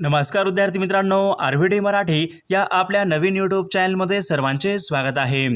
नमस्कार विद्यार्थी मित्रांनो आर व्ही डी मराठी या आपल्या नवीन यूट्यूब चॅनलमध्ये सर्वांचे स्वागत आहे.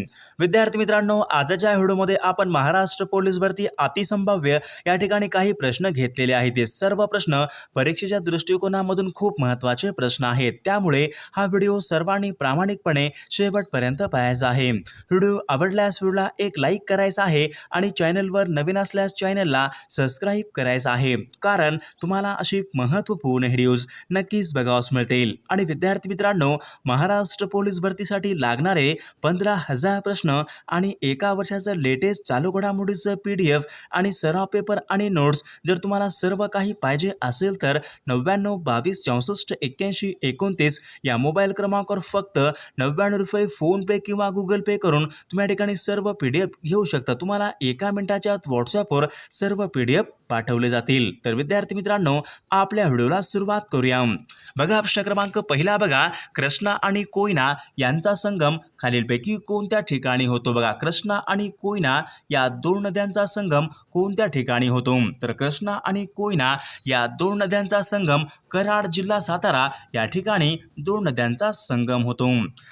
विद्यार्थी मित्रांनो आजच्या व्हिडिओमध्ये आपण महाराष्ट्र पोलीस भरती अतिसंभाव्य या ठिकाणी काही प्रश्न घेतलेले आहेत. ते सर्व प्रश्न परीक्षेच्या दृष्टिकोनामधून खूप महत्त्वाचे प्रश्न आहेत. त्यामुळे हा व्हिडिओ सर्वांनी प्रामाणिकपणे शेवटपर्यंत पाहायचा आहे. व्हिडिओ आवडल्यास व्हिडिओला एक लाईक करायचा आहे आणि चॅनलवर नवीन असल्यास चॅनलला सबस्क्राईब करायचं आहे. कारण तुम्हाला अशी महत्त्वपूर्ण व्हिडिओज नक्कीच बघावास मिळतील आणि विद्यार्थी मित्रांनो महाराष्ट्र पोलीस भरतीसाठी लागणारे पंधरा हजार प्रश्न आणि एका वर्षाचं लेटेस्ट चालू घडामोडीचं पी डी एफ आणि सराव पेपर आणि नोट्स जर तुम्हाला सर्व काही पाहिजे असेल तर नव्याण्णव बावीस चौसष्ट एक्क्याऐंशी एकोणतीस या मोबाईल क्रमांकावर फक्त नव्याण्णव रुपये फोनपे किंवा गुगल पे करून तुम्ही या ठिकाणी सर्व पी डी एफ घेऊ शकता. तुम्हाला एका मिनिटाच्या आत व्हॉट्सॲपवर सर्व पी डी एफ पाठवले जातील. तर विद्यार्थी मित्रांनो आपल्या व्हिडिओला सुरुवात करूया. बघा प्रश्न क्रमांक पहिला बघा. कृष्णा आणि कोयना यांचा संगम खालीलपैकी कोणत्या ठिकाणी होतो? बघा कृष्णा आणि कोयना या दोन नद्यांचा संगम कोणत्या ठिकाणी होतो? तर कृष्णा आणि कोयना या दोन नद्यांचा संगम कराड जिल्हा सातारा या ठिकाणी दोन नद्यांचा संगम होतो.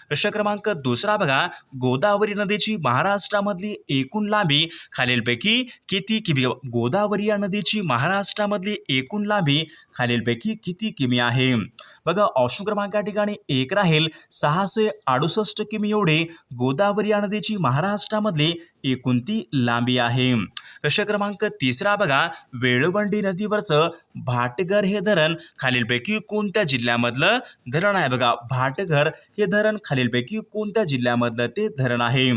प्रश्न क्रमांक दुसरा बघा. गोदावरी नदीची महाराष्ट्रामधली एकूण लांबी खालीलपैकी किती किमी गोदावरी या नदीची महाराष्ट्रामधली एकूण लांबी खालीलपैकी किती किमी आहे? आहे. बघा ऑप्शन क्रमांक या ठिकाणी एक राहील. सहाशे अडुसष्ट किमी एवढे गोदावरी या नदीची महाराष्ट्रामधली एकूणती लांबी आहे. प्रश्न क्रमांक तिसरा बघा. वेळवंडी नदीवरचं भाटघर हे धरण खालीलपैकी कोणत्या जिल्ह्यामधलं धरण आहे? बघा भाटघर हे धरण खालीलपैकी कोणत्या जिल्ह्यामधलं ते धरण आहे?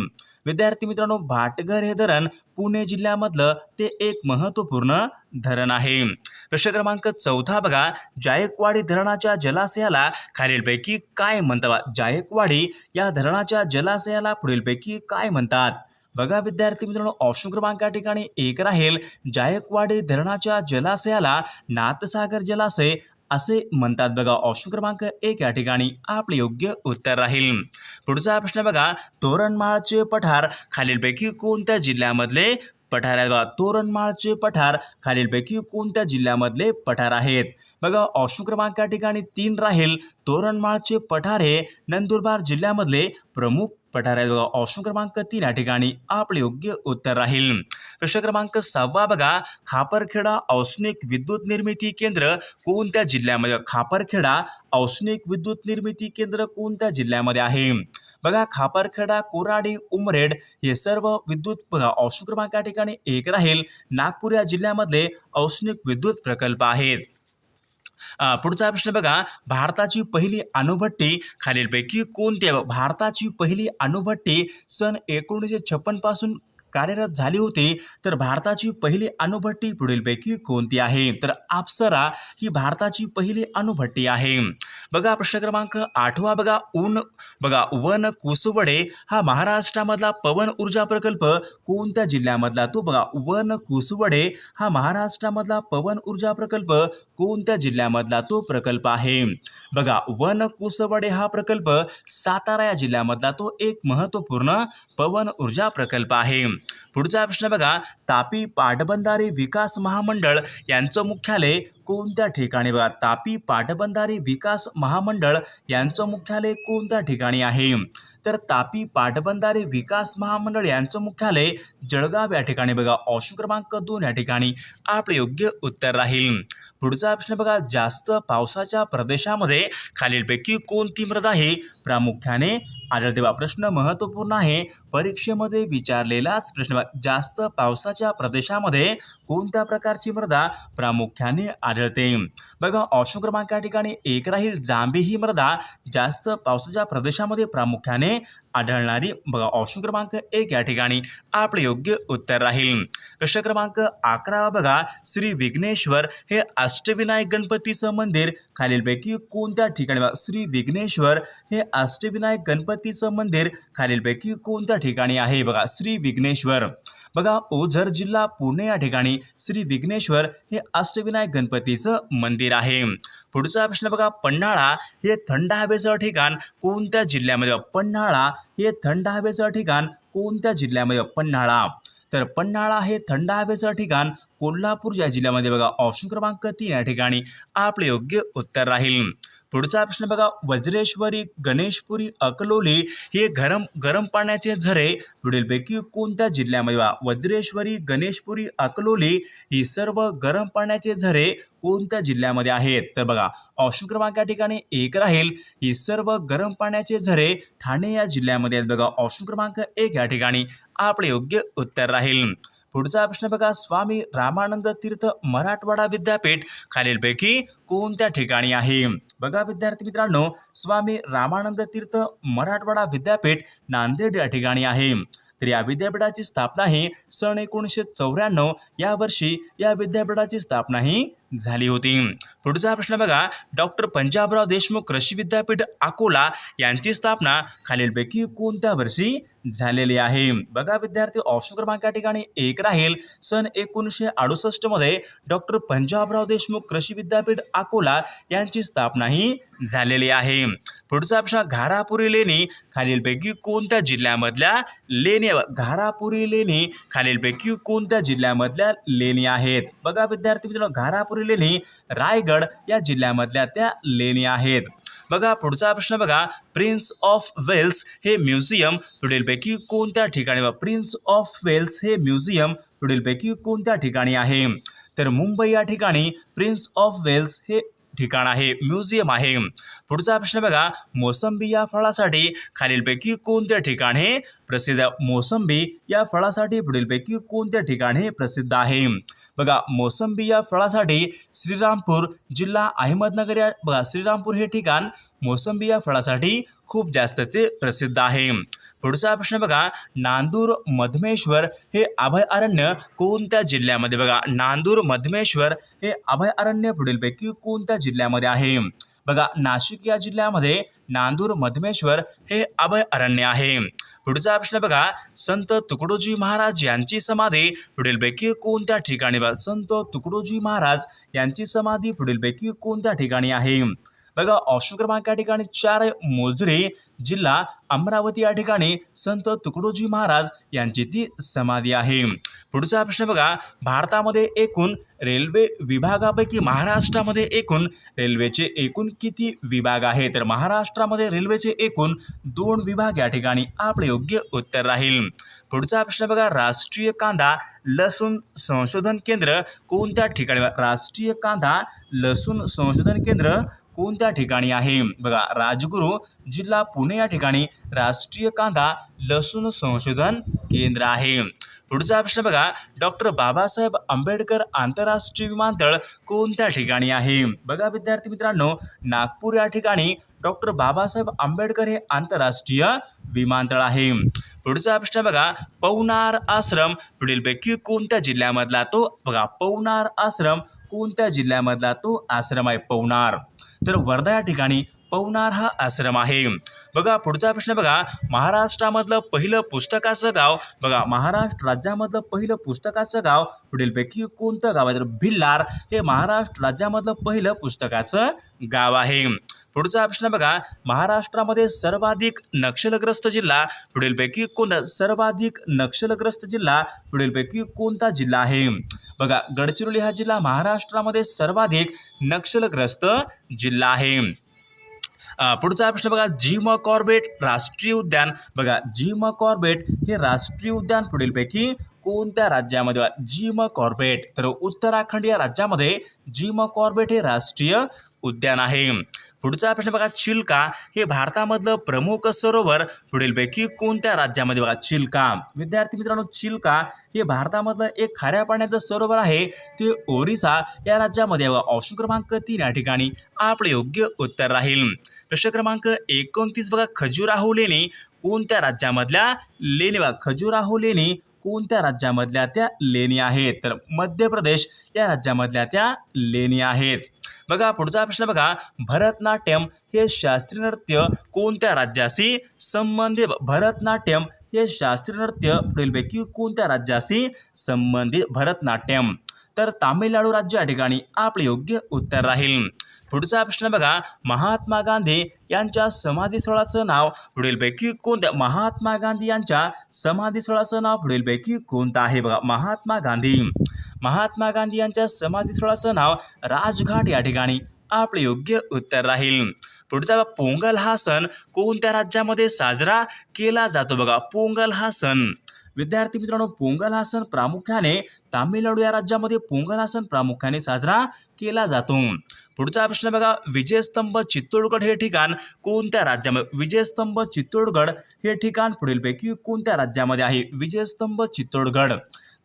विद्यार्थी मित्रांनो भाटघर हे धरण पुणे जिल्ह्यामधलं ते एक महत्त्वपूर्ण धरण आहे. प्रश्न क्रमांक चौथा बघा. जायकवाडी धरणाच्या जलाशयाला खालीलपैकी काय म्हणतात? जायकवाडी या धरणाच्या जलाशयाला पुढीलपैकी काय म्हणतात? बघा विद्यार्थी मित्रांनो ऑप्शन क्रमांक या ठिकाणी एक राहील. जायकवाडी धरणाच्या जलाशयाला नाथसागर जलाशय असे म्हणतात बघा ऑप्शन क्रमांक एक या ठिकाणी. आपले योग्य उत्तर राहील. पुढचा प्रश्न बघा तोरणमाळचे पठार खालीलपैकी कोणत्या जिल्ह्यामधले पठार आहेत? बघा तोरणमाळचे पठार खालीलपैकी कोणत्या जिल्ह्यामधले पठार आहेत? बघा ऑप्शन क्रमांक या ठिकाणी तीन राहील. तोरणमाळचे पठार हे नंदुरबार जिल्ह्यामधले प्रमुख पठार आहे बघा ऑप्शन क्रमांक तीन या ठिकाणी आपले योग्य उत्तर राहील. प्रश्न क्रमांक सहावा बघा खापरखेडा औष्णिक विद्युत निर्मिती केंद्र कोणत्या जिल्ह्यामध्ये? खापरखेडा औष्णिक विद्युत निर्मिती केंद्र कोणत्या जिल्ह्यामध्ये आहे? बघा खापरखेडा कोराडी उमरेड हे सर्व विद्युत बघा औष्णिक क्रमांक या ठिकाणी एक राहील. नागपूर या जिल्ह्यामधले औष्णिक विद्युत प्रकल्प आहेत. पुढचा प्रश्न बघा. भारताची पहिली अणुभट्टी खालीलपैकी कोणती भारताची पहिली अणुभट्टी सन एकोणीसशे छप्पनपासून कार्यरत झाली होती तर भारताची पहिली अणुभट्टी पुढीलपैकी कोणती आहे? तर आपसरा ही भारताची पहिली अणुभट्टी आहे. बघा प्रश्न क्रमांक आठवा बघा. ऊन बघा वन कुसवडे हा महाराष्ट्रामधला पवन ऊर्जा प्रकल्प कोणत्या जिल्ह्यामधला? तो बघा वन कुसवडे हा महाराष्ट्रामधला पवन ऊर्जा प्रकल्प कोणत्या जिल्ह्यामधला? तो प्रकल्प आहे. बघा वन कुसवडे हा प्रकल्प सातारा या जिल्ह्यामधला तो एक महत्त्वपूर्ण पवन ऊर्जा प्रकल्प आहे. पुढचा प्रश्न बघा तापी पाटबंधारे विकास महामंडळ यांचं मुख्यालय कोणत्या ठिकाणी? बघा तापी पाटबंधारे विकास महामंडळ यांचं मुख्यालय कोणत्या ठिकाणी आहे? तर तापी पाटबंधारे विकास महामंडळ यांचं मुख्यालय जळगाव या ठिकाणी बघा ऑप्शन क्रमांक दोन या ठिकाणी. आपले योग्य उत्तर राहील. पुढचा प्रश्न बघा जास्त पावसाच्या प्रदेशामध्ये खालीलपैकी कोणती मृद आहे प्रामुख्याने आढळते बा प्रश्न महत्त्वपूर्ण आहे. परीक्षेमध्ये विचारलेलाच प्रश्न जास्त पावसाच्या प्रदेशामध्ये कोणत्या प्रकारची मृदा प्रामुख्याने आढळते? बघा ऑप्शन क्रमांक या ठिकाणी एक राहील. जांभी ही मृदा जास्त पावसाच्या प्रदेशामध्ये प्रामुख्याने आढळणारी बघा ऑप्शन क्रमांक एक या ठिकाणी. आपले योग्य उत्तर राहील. प्रश्न क्रमांक अकरा बघा श्री विघ्नेश्वर हे अष्टविनायक गणपतीचं मंदिर. खालीलपैकी कोणत्या ठिकाणी बघा श्री विघ्नेश्वर हे अष्टविनायक गणपतीचं मंदिर. खालीलपैकी कोणत्या ठिकाणी आहे बघा श्री विघ्नेश्वर. बघा ओझर जिल्हा पुणे या ठिकाणी श्री विघ्नेश्वर हे अष्टविनायक गणपतीचं मंदिर आहे. पुढचा प्रश्न बघा पन्हाळा हे थंड हवेचं ठिकाण कोणत्या जिल्ह्यामध्ये? पन्हाळा हे थंड हवेचं ठिकाण कोणत्या जिल्ह्यामध्ये? पन्हाळा. तर पन्हाळा हे थंड हवेचं ठिकाण कोल्हापूर या जिल्ह्यामध्ये बघा ऑप्शन क्रमांक तीन या ठिकाणी आपले योग्य उत्तर राहील. पुढचा प्रश्न बघा वज्रेश्वरी गणेशपुरी अकलोली हे गरम गरम पाण्याचे झरे पुढीलपैकी कोणत्या जिल्ह्यामध्ये बघा? वज्रेश्वरी गणेशपुरी अकलोली ही सर्व गरम पाण्याचे झरे कोणत्या जिल्ह्यामध्ये आहेत? तर बघा ऑप्शन क्रमांक या ठिकाणी एक राहील. ही सर्व गरम पाण्याचे झरे ठाणे या जिल्ह्यामध्ये आहेत बघा. ऑप्शन क्रमांक एक या ठिकाणी आपले योग्य उत्तर राहील. पुढचा प्रश्न बघा. स्वामी रामानंद तीर्थ मराठवाडा विद्यापीठ खालीलपैकी कोणत्या ठिकाणी आहे? बघा विद्यार्थी मित्रांनो स्वामी रामानंद तीर्थ मराठवाडा विद्यापीठ नांदेड या ठिकाणी आहे. तर या विद्यापीठाची स्थापना ही सन एकोणीसशे चौऱ्याण्णव या वर्षी या विद्यापीठाची स्थापना ही झाली होती. पुढचा प्रश्न बघा. डॉक्टर पंजाबराव देशमुख कृषी विद्यापीठ अकोला यांची स्थापना खालीलपैकी कोणत्या वर्षी झालेली आहे? बघा विद्यार्थी ऑप्शन क्रमांक या ठिकाणी एक राहील. सन एकोणीसशे अडुसष्टमध्ये डॉक्टर पंजाबराव देशमुख कृषी विद्यापीठ अकोला यांची स्थापना ही झालेली आहे. पुढचा प्रश्न घारापुरी लेणी खालीलपैकी कोणत्या जिल्ह्यामधल्या लेणी घारापुरी लेणी खालीलपैकी कोणत्या जिल्ह्यामधल्या लेणी आहेत? बघा विद्यार्थी मित्रांनो घारापुरी लेणी रायगड या जिल्ह्यामधल्या त्या लेणी आहेत. बघा पुढचा प्रश्न बघा. प्रिन्स ऑफ वेल्स हे म्युझियम पुढीलपैकी कोणत्या ठिकाणी प्रिन्स ऑफ वेल्स हे म्युझियम पुढीलपैकी कोणत्या ठिकाणी आहे? तर मुंबई या ठिकाणी प्रिन्स ऑफ वेल्स हे ठिकाण आहे म्युझियम आहे. पुढचा प्रश्न बघा. मोसंबी या फळासाठी खालीलपैकी कोणत्या ठिकाणी प्रसिद्ध? मोसंबी या फळासाठी पुढीलपैकी कोणत्या ठिकाणी प्रसिद्ध आहे? बघा मोसंबी या फळासाठी श्रीरामपूर जिल्हा अहमदनगर या बघा श्रीरामपूर हे ठिकाण मोसंबी या फळासाठी खूप जास्त ते प्रसिद्ध आहे. पुढचा प्रश्न बघा नांदूर मधमेश्वर हे अभयारण्य कोणत्या जिल्ह्यामध्ये? बघा नांदूर मधमेश्वर हे अभयारण्य पुढीलपैकी कोणत्या जिल्ह्यामध्ये आहे? बघा नाशिक या जिल्ह्यामध्ये नांदूर मधमेश्वर हे अभयारण्य आहे. पुढचा प्रश्न बघा. संत तुकडोजी महाराज यांची समाधी पुढीलपैकी कोणत्या ठिकाणी संत तुकडोजी महाराज यांची समाधी पुढीलपैकी कोणत्या ठिकाणी आहे? बघा ऑप्शन क्रमांक या ठिकाणी चार आहे. मोजरे जिल्हा अमरावती या ठिकाणी संत तुकडोजी महाराज यांची ती समाधी आहे. पुढचा प्रश्न बघा भारतामध्ये एकूण रेल्वे विभागापैकी महाराष्ट्रामध्ये एकूण रेल्वेचे एकूण किती विभाग आहे तर महाराष्ट्रामध्ये रेल्वेचे एकूण दोन विभाग या ठिकाणी आपले योग्य उत्तर राहील. पुढचा प्रश्न बघा राष्ट्रीय कांदा लसूण संशोधन केंद्र कोणत्या ठिकाणी? राष्ट्रीय कांदा लसूण संशोधन केंद्र कोणत्या ठिकाणी आहे? बघा राजगुरू जिल्हा पुणे या ठिकाणी राष्ट्रीय कांदा लसूण संशोधन केंद्र आहे. पुढचा प्रश्न बघा डॉक्टर बाबासाहेब आंबेडकर आंतरराष्ट्रीय विमानतळ कोणत्या ठिकाणी आहे? बघा विद्यार्थी मित्रांनो नागपूर या ठिकाणी डॉक्टर बाबासाहेब आंबेडकर हे आंतरराष्ट्रीय विमानतळ आहे. पुढचा प्रश्न बघा पवनार आश्रम पुढीलपैकी कोणत्या जिल्ह्यामधला तो? बघा पवनार आश्रम कोणत्या जिल्ह्यामधला तो आश्रम आहे? पवनार. तर वर्धा या ठिकाणी पवनार हा आश्रम आहे. बघा पुढचा प्रश्न बघा. महाराष्ट्रामधलं पहिलं पुस्तकाचं गाव बघा महाराष्ट्र राज्यामधलं पहिलं पुस्तकाचं गाव पुढीलपैकी कोणतं गाव आहे? तर भिल्लार हे महाराष्ट्र राज्यामधलं पहिलं पुस्तकाचं गाव आहे. पुढचा ऑप्शन बघा. महाराष्ट्रामध्ये सर्वाधिक नक्षलग्रस्त जिल्हा पुढीलपैकी कोणता सर्वाधिक नक्षलग्रस्त जिल्हा पुढीलपैकी कोणता जिल्हा आहे? बघा गडचिरोली हा जिल्हा महाराष्ट्रामध्ये सर्वाधिक नक्षलग्रस्त जिल्हा आहे. पुढचा प्रश्न बघा. जिम कॉर्बेट राष्ट्रीय उद्यान. बघा जिम कॉर्बेट हे राष्ट्रीय उद्यान पुढीलपैकी कोणत्या राज्यामध्ये बघा, जिम कॉर्बेट. तर उत्तराखंड या राज्यामध्ये जिम कॉर्बेट हे राष्ट्रीय उद्यान आहे. पुढचा प्रश्न बघा चिल्का हे भारतामधलं प्रमुख सरोवर. पुढीलपैकी कोणत्या राज्यामध्ये बघा चिल्का? विद्यार्थी मित्रांनो चिल्का हे भारतामधलं एक खाऱ्या पाण्याचं सरोवर आहे. ते ओरिसा या राज्यामध्ये ऑप्शन क्रमांक तीन या ठिकाणी आपले योग्य उत्तर राहील. प्रश्न क्रमांक एकोणतीस बघा खजुराहो लेणी. कोणत्या राज्यामधल्या लेणी बघा खजुराहो लेणी? कोणत्या राज्यामधल्या त्या लेणी आहेत? तर मध्य प्रदेश या राज्यामधल्या त्या लेणी आहेत. बघा पुढचा प्रश्न बघा. भरतनाट्यम हे शास्त्रीय नृत्य कोणत्या राज्याशी संबंधित? भरतनाट्यम हे शास्त्रीय नृत्य पुढीलपैकी कोणत्या राज्याशी संबंधित? भरतनाट्यम. तर तामिळनाडू राज्य या ठिकाणी आपले योग्य उत्तर राहील. पुढचा प्रश्न बघा. महात्मा गांधी यांच्या समाधीस्थळाचं नाव पुढीलपैकी कोणत्या महात्मा गांधी यांच्या समाधीस्थळाचं नाव पुढीलपैकी कोणतं आहे बघा? महात्मा गांधी. महात्मा गांधी यांच्या समाधीस्थळाचं नाव राजघाट या ठिकाणी. आपले योग्य उत्तर राहील. पुढचा पोंगल हा सण कोणत्या राज्यामध्ये साजरा केला जातो बघा? पोंगल हा सण. विद्यार्थी मित्रांनो पोंगल हा सण प्रामुख्याने तामिळनाडू या राज्यामध्ये पोंगल हा सण प्रामुख्याने साजरा केला जातो. पुढचा प्रश्न बघा विजयस्तंभ चित्तोडगड हे ठिकाण कोणत्या राज्यामध्ये विजयस्तंभ चित्तोडगड हे ठिकाण पुढीलपैकी कोणत्या राज्यामध्ये आहे? विजयस्तंभ चित्तोडगड.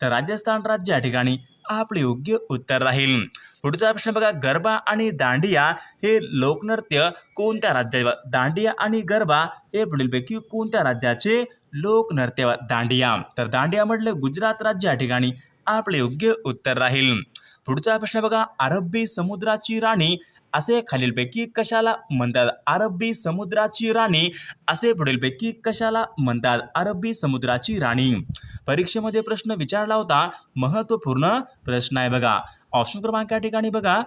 तर राजस्थान राज्य या ठिकाणी आपले योग्य उत्तर राहील. पुढचा प्रश्न बघा गरबा आणि दांडिया हे लोकनृत्य कोणत्या राज्या दांडिया आणि गरबा हे पुढीलपैकी कोणत्या राज्याचे लोकनृत्य दांडिया. तर दांडिया म्हटलं गुजरात राज्य या ठिकाणी आपले योग्य उत्तर राहील. पुढचा प्रश्न बघा अरबी समुद्राची राणी असे खालीलपैकी कशाला म्हणतात? अरबी समुद्राची राणी असे पुढीलपैकी कशाला म्हणतात? अरबी समुद्राची राणी. परीक्षेमध्ये प्रश्न विचारला होता. महत्त्वपूर्ण प्रश्न आहे बघा. ऑप्शन क्रमांक या ठिकाणी बघा.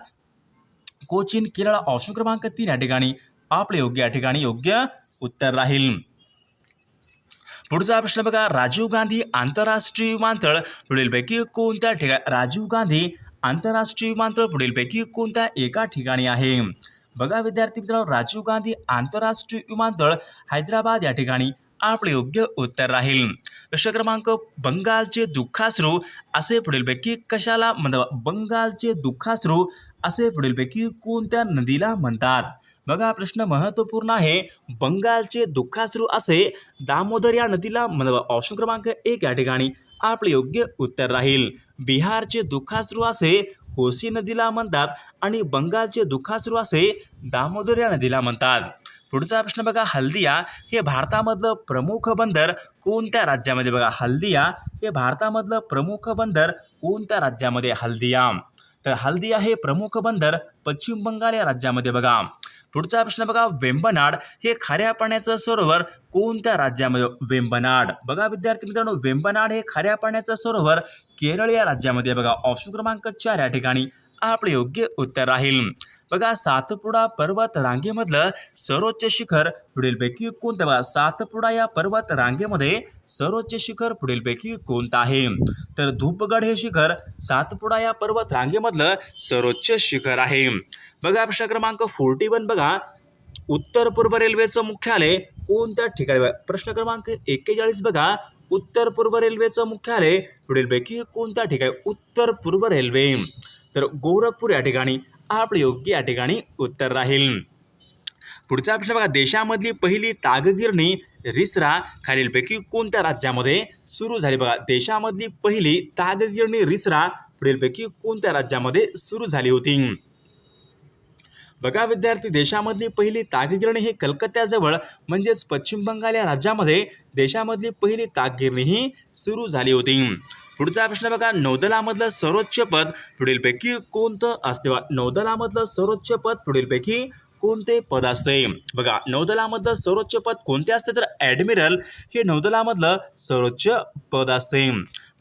कोचिन केरळ ऑप्शन क्रमांक तीन या ठिकाणी. आपले योग्य या ठिकाणी योग्य उत्तर राहील. पुढचा प्रश्न बघा. राजीव गांधी आंतरराष्ट्रीय विमानतळ पुढीलपैकी कोणत्या ठिकाणी? राजीव गांधी आंतरराष्ट्रीय विमानतळ पुढीलपैकी कोणत्या एका ठिकाणी आहे? बघा विद्यार्थी मित्रांनो राजीव गांधी आंतरराष्ट्रीय विमानतळ हैदराबाद या ठिकाणी आपले योग्य उत्तर राहील. प्रश्न क्रमांक बंगालचे दुःखाश्रू असे पुढीलपैकी कशाला म्हणतात? बंगालचे दुःखाश्रू असे पुढीलपैकी कोणत्या नदीला म्हणतात? बघा प्रश्न महत्त्वपूर्ण आहे. बंगालचे दुःखाश्रू असे दामोदर या नदीला म्हणतात. ऑप्शन क्रमांक एक या ठिकाणी आपले योग्य उत्तर राहील. बिहारचे दुःखाश्रू असे कोसी नदीला म्हणतात आणि बंगालचे दुःखाश्रू असे दामोदर या नदीला म्हणतात. पुढचा प्रश्न बघा हल्दिया हे भारतामधलं प्रमुख बंदर कोणत्या राज्यामध्ये बघा हल्दिया हे भारतामधलं प्रमुख बंदर कोणत्या राज्यामध्ये हल्दिया? तर हल्दिया हे प्रमुख बंदर पश्चिम बंगाल या राज्यामध्ये बघा. पुढचा प्रश्न बघा वेंबनाड हे खाऱ्या पाण्याचं सरोवर कोणत्या राज्यामध्ये वेंबनाड. बघा विद्यार्थी मित्रांनो वेंबनाड हे खाऱ्या पाण्याचं सरोवर केरळ या राज्यामध्ये बघा. ऑप्शन क्रमांक चार या ठिकाणी. आपले योग्य उत्तर राहील. बघा सातपुडा पर्वत रांगेमधलं सर्वोच्च शिखर पुढीलपैकी कोणतं? बघा सातपुडा या पर्वत रांगेमध्ये सर्वोच्च शिखर पुढीलपैकी कोणतं आहे? तर धूपगड हे शिखर सातपुडा या पर्वत रांगेमधलं सर्वोच्च शिखर आहे. बघा प्रश्न क्रमांक फोर्टी वन बघा. उत्तर पूर्व रेल्वेचं मुख्यालय कोणत्या ठिकाणी? बघा प्रश्न क्रमांक एक्केचाळीस बघा. उत्तर पूर्व रेल्वेचं मुख्यालय पुढीलपैकी कोणत्या ठिकाणी? उत्तर पूर्व रेल्वे. तर गोरखपूर या ठिकाणी आपले योग्य या ठिकाणी उत्तर राहील. पुढचा प्रश्न बघा देशामधली पहिली तागगिरणी रिसरा खालीलपैकी कोणत्या राज्यामध्ये सुरू झाली? बघा देशामधली पहिली तागगिरणी रिसरा पुढीलपैकी कोणत्या राज्यामध्ये सुरू झाली होती? बघा विद्यार्थी देशामधली पहिली तागगिरणी ही कलकत्त्याजवळ म्हणजेच पश्चिम बंगाल या राज्यामध्ये देशामधली पहिली तागगिरणी ही सुरू झाली होती. पुढचा प्रश्न बघा नौदलामधलं सर्वोच्च पद पुढीलपैकी कोणतं असते? नौदलामधलं सर्वोच्च पद पुढीलपैकी कोणते पद असते? बघा नौदलामधलं सर्वोच्च पद कोणते असते? तर ॲडमिरल हे नौदलामधलं सर्वोच्च पद असते.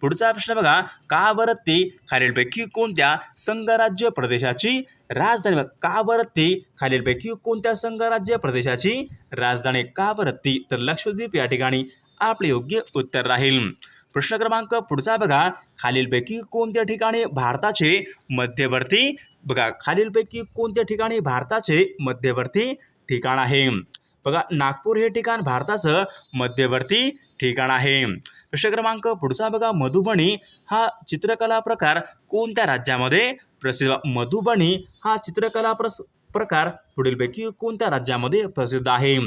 पुढचा प्रश्न बघा काबरत्ती खालीलपैकी कोणत्या संघराज्य प्रदेशाची राजधानी? बघा काबरत्ती खालीलपैकी कोणत्या संघराज्य प्रदेशाची राजधानी काबरत्ती तर लक्षद्वीप या ठिकाणी आपले योग्य उत्तर राहील. प्रश्न क्रमांक पुढचा बघा खालीलपैकी कोणत्या ठिकाणी भारताचे मध्यवर्ती बघा खालीलपैकी कोणत्या ठिकाणी भारताचे मध्यवर्ती ठिकाण आहे? बघा नागपूर हे ठिकाण भारताचं मध्यवर्ती ठिकाण आहे. प्रश्न क्रमांक पुढचा बघा मधुबनी हा चित्रकला प्रकार कोणत्या राज्यामध्ये प्रसिद्ध? मधुबनी हा चित्रकला प्रस प्रकार पुढीलपैकी कोणत्या राज्यामध्ये प्रसिद्ध आहे?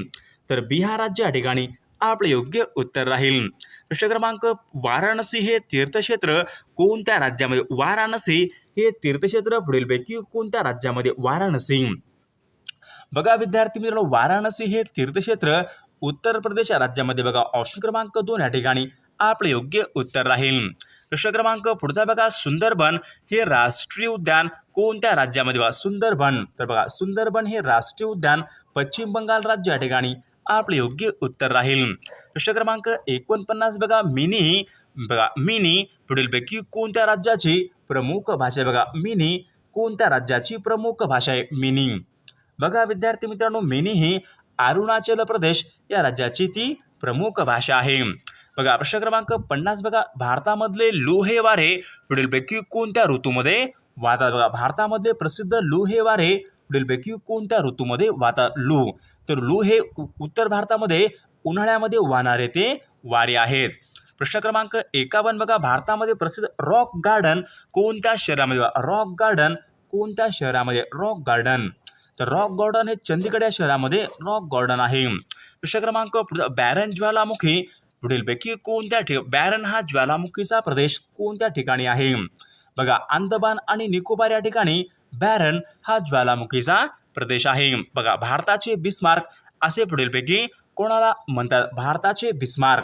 तर बिहार राज्य या ठिकाणी आपले योग्य उत्तर राहील. प्रश्न क्रमांक वाराणसी हे तीर्थक्षेत्र कोणत्या राज्यामध्ये? वाराणसी हे तीर्थक्षेत्र पुढीलपैकी कोणत्या राज्यामध्ये? वाराणसी. बघा विद्यार्थी मित्रांनो वाराणसी हे तीर्थक्षेत्र उत्तर प्रदेश राज्यामध्ये बघा. ऑप्शन क्रमांक दोन या ठिकाणी आपले योग्य उत्तर राहील. प्रश्न क्रमांक पुढचा बघा. सुंदरबन हे राष्ट्रीय उद्यान कोणत्या राज्यामध्ये बघा? सुंदरबन. तर बघा सुंदरबन हे राष्ट्रीय उद्यान पश्चिम बंगाल राज्य या ठिकाणी आपले योग्य उत्तर राहील. प्रश्न क्रमांक एकोणपन्नास बघा. मिनी बघा. मिनी पुढीलपैकी कोणत्या राज्याची प्रमुख भाषा आहे? बघा. मिनी कोणत्या राज्याची प्रमुख भाषा आहे? मिनी. बघा विद्यार्थी मित्रांनो मिनी ही अरुणाचल प्रदेश या राज्याची ती प्रमुख भाषा आहे. बघा प्रश्न क्रमांक पन्नास बघा. भारतामधले लोहे वारे पुढीलपैकी कोणत्या ऋतूमध्ये वाहतात? बघा भारतामधले प्रसिद्ध लोहे वारे पुढीलपैकी कोणत्या ऋतूमध्ये वाहतात लू? तर लू हे उ- उत्तर भारतामध्ये उन्हाळ्यामध्ये वाहणारे ते वारे आहेत. प्रश्न क्रमांक एकावन्न बघा. भारतामध्ये प्रसिद्ध रॉक गार्डन कोणत्या शहरामध्ये रॉक गार्डन कोणत्या शहरामध्ये? Rock garden. तर रॉक गार्डन हे चंदीगड या शहरामध्ये रॉक गार्डन आहे. प्रश्न क्रमांक बॅरन ज्वालामुखी पुढीलपैकी कोणत्या ठिकाणी बॅरन हा ज्वालामुखीचा प्रदेश कोणत्या ठिकाणी आहे? बघा अंदमान आणि निकोबार या ठिकाणी बॅरन हा ज्वालामुखीचा प्रदेश आहे. बघा भारताचे बिस्मार्क असे पुढीलपैकी कोणाला म्हणतात? भारताचे बिस्मार्क.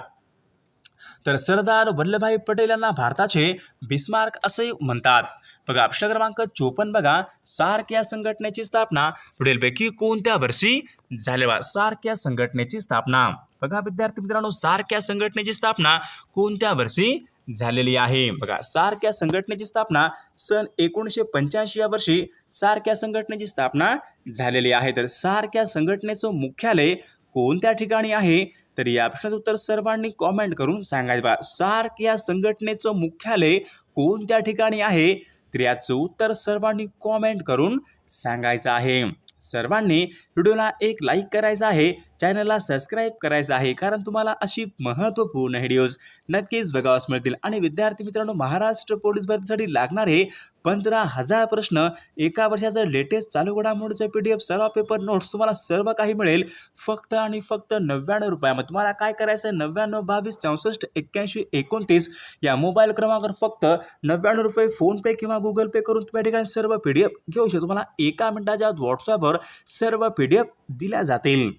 तर सरदार वल्लभभाई पटेल यांना भारताचे बिस्मार्क असे म्हणतात. बघा प्रश्न क्रमांक चोपन्न बघा. सार्क या संघटनेची स्थापना पुढीलपैकी कोणत्या वर्षी झाले? बा सार्क या संघटनेची स्थापना. बघा विद्यार्थी मित्रांनो सार्क या संघटनेची स्थापना कोणत्या वर्षी झालेली आहे. बघा सार्क या संघटनेची स्थापना सन एकोणीसशे पंच्याऐंशी या वर्षी सार्क या संघटनेची स्थापना झालेली आहे. तर सार्क या संघटनेचं मुख्यालय कोणत्या ठिकाणी आहे? तर या प्रश्नाचं उत्तर सर्वांनी कॉमेंट करून सांगायचं बा. सार्क या संघटनेचं मुख्यालय कोणत्या ठिकाणी आहे? तर याचं उत्तर सर्वांनी कॉमेंट करून सांगायचं आहे. सर्वांनी व्हिडिओला एक लाईक करायचं आहे चॅनलला सबस्क्राईब करायचं आहे कारण तुम्हाला अशी महत्त्वपूर्ण व्हिडिओज नक्कीच बघावास मिळतील. आणि विद्यार्थी मित्रांनो महाराष्ट्र पोलीस भरतीसाठी लागणारे पंधरा हजार प्रश्न एका वर्षाचं लेटेस्ट चालू घडामोडीचं पी डी एफ सर्व पेपर नोट्स तुम्हाला सर्व काही मिळेल. फक्त आणि फक्त नव्याण्णव रुपयामध्ये तुम्हाला काय करायचं आहे नव्याण्णव बावीस चौसष्ट एक्क्याऐंशी एकोणतीस या मोबाईल क्रमांकावर फक्त नव्याण्णव रुपये फोनपे किंवा गुगल पे करून तुम्ही ठिकाणी सर्व पी डी एफ घेऊ शकतो. तुम्हाला एका मिनिटाच्या आत व्हॉट्सअपवर सर्व पी डी एफ दिल्या जातील.